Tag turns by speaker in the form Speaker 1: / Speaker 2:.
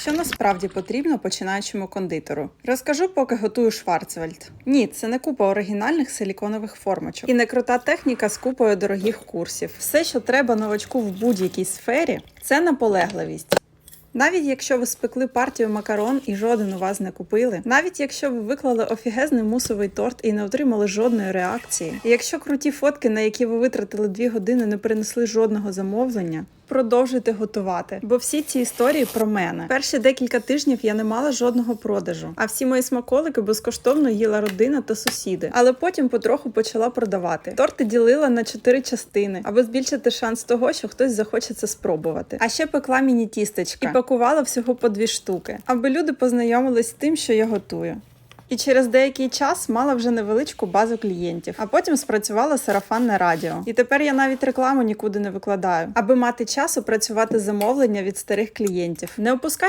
Speaker 1: Що насправді потрібно починаючому кондитеру? Розкажу, поки готую Шварцвальд. Ні, це не купа оригінальних силіконових формочок і не крута техніка з купою дорогих курсів. Все, що треба новачку в будь-якій сфері, це наполегливість. Навіть якщо ви спекли партію макарон і жоден у вас не купили, навіть якщо ви виклали офігезний мусовий торт і не отримали жодної реакції, і якщо круті фотки, на які ви витратили дві години, не принесли жодного замовлення. Продовжуйте готувати, бо всі ці історії про мене. Перші декілька тижнів я не мала жодного продажу, а всі мої смаколики безкоштовно їла родина та сусіди. Але потім потроху почала продавати. Торти ділила на чотири частини, аби збільшити шанс того, що хтось захоче це спробувати. А ще пекла міні тістечка і пакувала всього по дві штуки, аби люди познайомились з тим, що я готую. І через деякий час мала вже невеличку базу клієнтів, а потім спрацювала сарафанне радіо. І тепер я навіть рекламу нікуди не викладаю, аби мати час опрацювати замовлення від старих клієнтів. Не опускайте